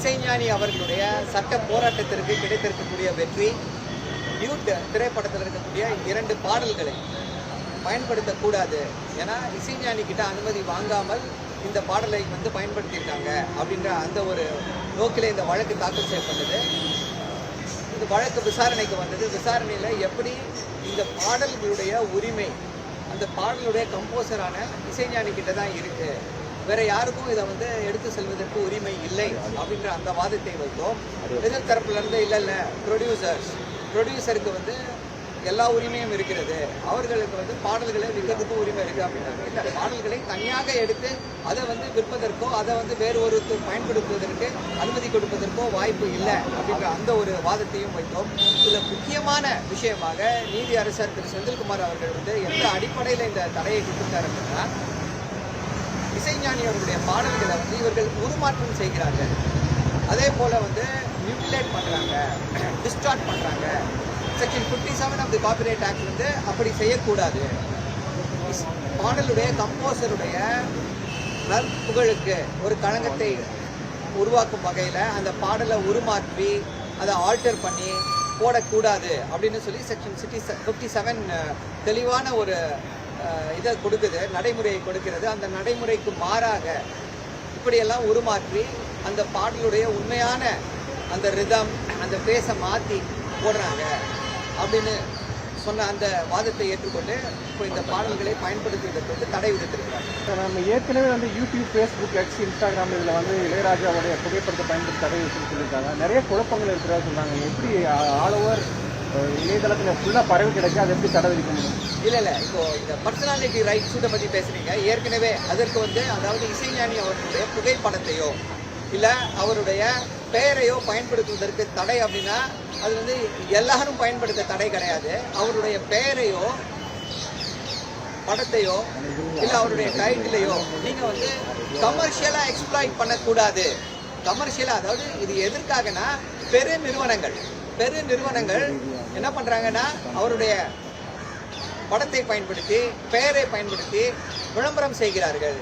இசைஞானி அவர்களுடைய சட்ட போராட்டத்திற்கு கிடைத்திருக்கக்கூடிய வெற்றி நியூட் திரைப்படத்தில் இருக்கக்கூடிய இரண்டு பாடல்களை பயன்படுத்தக்கூடாது. ஏன்னா இசைஞானி கிட்ட அனுமதி வாங்காமல் இந்த பாடலை வந்து பயன்படுத்தியிருக்காங்க அப்படின்ற அந்த ஒரு நோக்கில் இந்த வழக்கு தாக்கல் செய்யப்பட்டது. இந்த வழக்கு விசாரணைக்கு வந்தது. விசாரணையில் எப்படி இந்த பாடல்களுடைய உரிமை அந்த பாடலுடைய கம்போசரான இசைஞானி கிட்ட தான் இருக்குது வேற யாருக்கும் இதை வந்து எடுத்து செல்வதற்கு உரிமை இல்லை அப்படின்ற அந்த வாதத்தை வைத்தோம். எதிர் தரப்புல இருந்து இல்லை இல்லை. ப்ரொடியூசர்ஸ் ப்ரொடியூசருக்கு வந்து எல்லா உரிமையும் இருக்கிறது. அவர்களுக்கு வந்து பாடல்களை விற்கிறதுக்கு உரிமை இருக்கு அப்படின்னாங்க. இந்த பாடல்களை தனியாக எடுத்து அதை வந்து விற்பதற்கோ அதை வந்து வேறு ஒருத்தர் பயன்படுத்துவதற்கு அனுமதி கொடுப்பதற்கோ வாய்ப்பு இல்லை அப்படின்ற அந்த ஒரு வாதத்தையும் வைத்தோம். இதில் முக்கியமான விஷயமாக நீதி அரசர் திரு செந்தில்குமார் அவர்கள் வந்து எந்த அடிப்படையில் இந்த தடையை கொடுத்திருக்காரு அப்படின்னா இசைஞானி அவர்களுடைய பாடல்களை வந்து இவர்கள் உருமாற்றம் செய்கிறார்கள். அதே போல வந்து மியூட்டிலேட் பண்ணுறாங்க டிஸ்டார்ட் பண்ணுறாங்க section fifty seven of the copyright act வந்து அப்படி செய்யக்கூடாது. பாடலுடைய கம்போசருடைய நற்புகழுக்கு ஒரு களங்கத்தை உருவாக்கும் வகையில் அந்த பாடலை உருமாற்றி அதை ஆல்டர் பண்ணி போடக்கூடாது அப்படின்னு சொல்லி செக்ஷன் சிட்டி ஃபிஃப்டி செவன் தெளிவான ஒரு இதை கொடுக்குது நடைமுறையை கொடுக்கிறது. அந்த நடைமுறைக்கு மாறாக இப்படியெல்லாம் உருமாற்றி அந்த பாடலுடைய உண்மையான அந்த ரிதம் அந்த பேஸை மாற்றி போடுறாங்க அப்படின்னு சொன்ன அந்த வாதத்தை ஏற்றுக்கொண்டு இப்போ இந்த பாடல்களை பயன்படுத்துவதற்கு வந்து தடை விதித்திருக்கிறாங்க நம்ம ஏற்கனவே வந்து யூடியூப் ஃபேஸ்புக் எக்ஸ் இன்ஸ்டாகிராம் இதில் வந்து இளையராஜாவுடைய புகைப்படத்தை பயன்படுத்தி தடை வச்சுன்னு சொல்லியிருக்காங்க. நிறைய குழப்பங்கள் இருக்கிறதா சொன்னாங்க எப்படி ஆல் ஓவர் இணையதளத்தில் ஃபுல்லாக பரவி கிடைக்க அதை எப்படி தடை விதிக்க முடியும்? இல்ல இல்ல. இப்போ இந்த பர்சனாலிட்டி ரைட்ஸை பத்தி பேசுறீங்க ஏற்கனவே அதற்கு வந்து அதாவது இசைஞானி அவர்களுடைய புகைப்படத்தையோ இல்ல அவருடைய பெயரையோ பயன்படுத்துவதற்கு தடை அப்படின்னா அது வந்து எல்லாரும் பயன்படுத்த தடை கிடையாது. அவருடைய பெயரையோ படத்தையோ இல்ல அவருடைய டைட்டிலையோ நீங்க வந்து கமர்ஷியலா எக்ஸ்ப்ளாய்ட் பண்ணக்கூடாது. கமர்ஷியலா அதாவது இது எதற்காகனா பெரு நிறுவனங்கள். பெரு நிறுவனங்கள் என்ன பண்றாங்கன்னா அவருடைய படத்தை பயன்படுத்தி பெயரை பயன்படுத்தி விளம்பரம் செய்கிறார்கள்.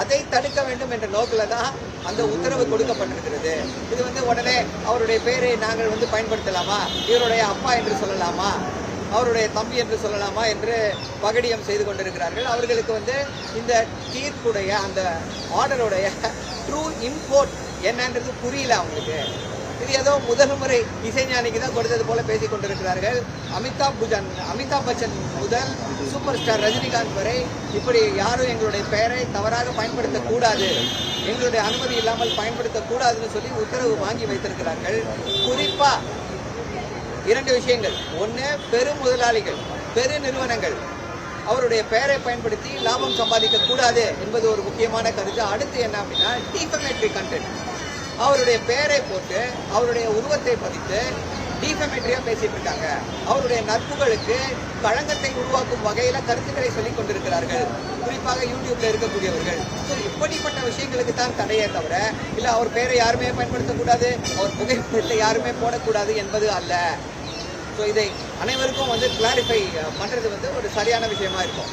அதை தடுக்க வேண்டும் என்ற நோக்கில் தான் அந்த உத்தரவு கொடுக்கப்பட்டிருக்கிறது. இது வந்து உடனே அவருடைய பெயரை நாங்கள் வந்து பயன்படுத்தலாமா? இவருடைய அப்பா என்று சொல்லலாமா? அவருடைய தம்பி என்று சொல்லலாமா? என்று பகடியம் செய்து கொண்டிருக்கிறார்கள். அவர்களுக்கு வந்து இந்த தீர்ப்புடைய அந்த ஆர்டருடைய ட்ரூ இம்போர்ட் என்னன்றது புரியல அவங்களுக்கு. இது ஏதோ முதல் முறை இசைஞானிக்கு தான் கொடுத்தது போல பேசிக் கொண்டிருக்கிறார்கள். அமிதாப் புஜன் அமிதாப் பச்சன் முதல் சூப்பர் ஸ்டார் ரஜினிகாந்த் வரை இப்படி யாரும் எங்களுடைய பெயரை தவறாக பயன்படுத்தக்கூடாது. எங்களுடைய அனுமதி இல்லாமல் பயன்படுத்தக்கூடாதுன்னு சொல்லி உத்தரவு வாங்கி வைத்திருக்கிறார்கள். குறிப்பா இரண்டு விஷயங்கள். ஒன்று பெரு முதலாளிகள் பெரு நிறுவனங்கள். அவருடைய பெயரை பயன்படுத்தி லாபம் சம்பாதிக்க கூடாது என்பது ஒரு முக்கியமான கருத்து. அடுத்து என்ன அப்படின்னா டிஃபமேட்ரி கண்டென்ட் அவருடைய பெயரை போட்டு அவருடைய உருவத்தை பதித்து டிஃபமேட்ரியா பேசிட்டு இருக்காங்க. அவருடைய நட்புகளுக்கு களங்கத்தை உருவாக்கும் வகையில கருத்துக்களை சொல்லிக் கொண்டிருக்கிறார்கள். குறிப்பாக யூடியூப்ல இருக்கக்கூடியவர்கள். ஸோ இப்படிப்பட்ட விஷயங்களுக்கு தான் தடையே தவிர இல்ல அவர் பெயரை யாருமே பயன்படுத்தக்கூடாது அவர் புகைப்படத்தை யாருமே போடக்கூடாது என்பது அல்ல. ஸோ இதை அனைவருக்கும் வந்து கிளாரிஃபை பண்றது வந்து ஒரு சரியான விஷயமா இருக்கும்.